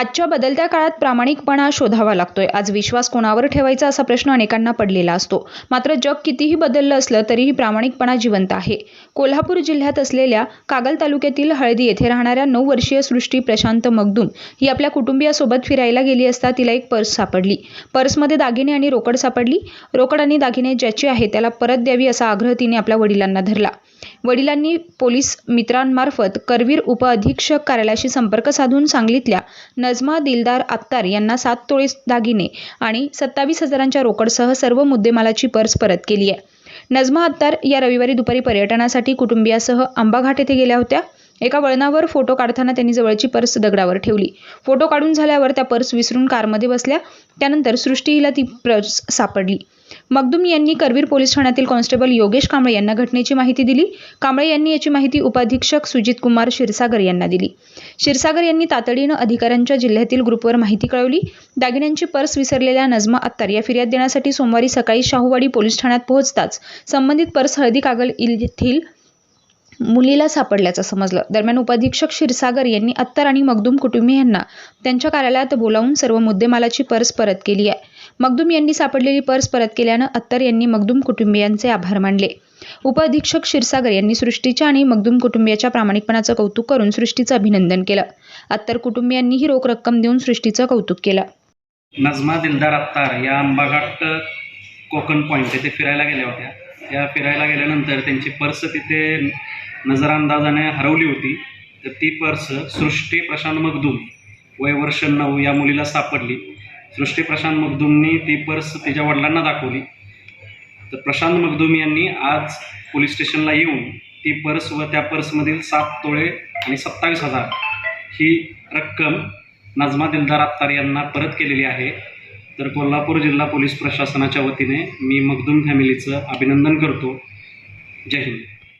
आजच्या बदलत्या काळात प्रामाणिकपणा शोधावा लागतोय. आज विश्वास कोणावर ठेवायचा असा प्रश्न अनेकांना पडलेला असतो. मात्र जग कितीही बदललं असलं तरीही प्रामाणिकपणा जिवंत आहे. कोल्हापूर जिल्ह्यात असलेल्या कागल तालुक्यातील हळदी येथे राहणाऱ्या नऊ वर्षीय सृष्टी प्रशांत मगदूम ही आपल्या कुटुंबियासोबत फिरायला गेली असता तिला एक पर्स सापडली. पर्समध्ये दागिने आणि रोकड सापडली. रोकड आणि दागिने ज्याची आहे त्याला परत द्यावी असा आग्रह तिने आपल्या वडिलांना धरला. वडिलांनी पोलीस मित्रांमार्फत करवीर उपअधीक्षक कार्यालयाशी संपर्क साधून सांगलीतल्या नजमा दिलदार अत्तार यांना सात तोळे दागिने आणि सत्तावीस हजारांच्या रोकडसह सर्व मुद्देमालाची पर्स परत केली आहे. नजमा अत्तार या रविवारी दुपारी पर्यटनासाठी कुटुंबियासह आंबाघाट येथे गेल्या होत्या. एका वळणावर फोटो काढताना त्यांनी जवळची पर्स दगडावर ठेवली. फोटो काढून झाल्यावर त्या पर्स विसरून कारमध्ये बसल्या. त्यानंतर सृष्टी हिला ती पर्स सापडली. मगदूम यांनी करवीर पोलीस ठाण्यातील कॉन्स्टेबल योगेश कांबळे यांना घटनेची माहिती दिली. कांबळे यांनी याची माहिती उपाधीक्षक सुजित कुमार क्षीरसागर यांना दिली. क्षीरसागर यांनी तातडीनं अधिकाऱ्यांच्या जिल्ह्यातील ग्रुपवर माहिती कळवली. दागिन्यांची पर्स विसरलेल्या नजमा अत्तार या फिर्याद देण्यासाठी सोमवारी सकाळी शाहूवाडी पोलीस ठाण्यात पोहोचताच संबंधित पर्स हळदी कागल येथील मुलीला सापडल्याचं समजलं. दरम्यान उपाधीक्षक क्षीरसागर यांनी अत्तर आणि मगदूम कुटुंबियांना त्यांच्या कार्यालयात बोलावून सर्व मुद्देमालाची पर्स परत केली आहे. मगदूम यांनी सापडलेली पर्स परत केल्यानं अत्तर यांनी मगदूम कुटुंबियांचे आभार मानले. उपअधीक्षक क्षीरसागर यांनी सृष्टीच्या आणि मगदूम कुटुंबियाच्या प्रामाणिकपणाचं कौतुक करून सृष्टीचं अभिनंदन केलं. अत्तर कुटुंबियांनीही रोख रक्कम देऊन सृष्टीचं कौतुक केलं. नजमा दिलदार अत्तार या आंबाघाट कोकण पॉईंट येथे फिरायला गेल्या होत्या. त्या फिरायला गेल्यानंतर त्यांची पर्स तिथे नजरअंदाजाने हरवली होती. तर ती पर्स सृष्टी प्रशांत मगदूम वय वर्ष नऊ या मुलीला सापडली. सृष्टी प्रशांत मगदुमनी ती पर्स तिच्या वडिलांना दाखवली. तर प्रशांत मगदुम यांनी आज पोलीस स्टेशनला येऊन ती पर्स व त्या पर्समधील सात तोळे आणि सत्तावीस हजार ही रक्कम नजमा दिलदार अत्तार यांना परत केलेली आहे. तर कोल्हापूर जिल्हा पोलीस प्रशासनाच्या वतीने मी मगदूम फॅमिलीचं अभिनंदन करतो. जय हिंद.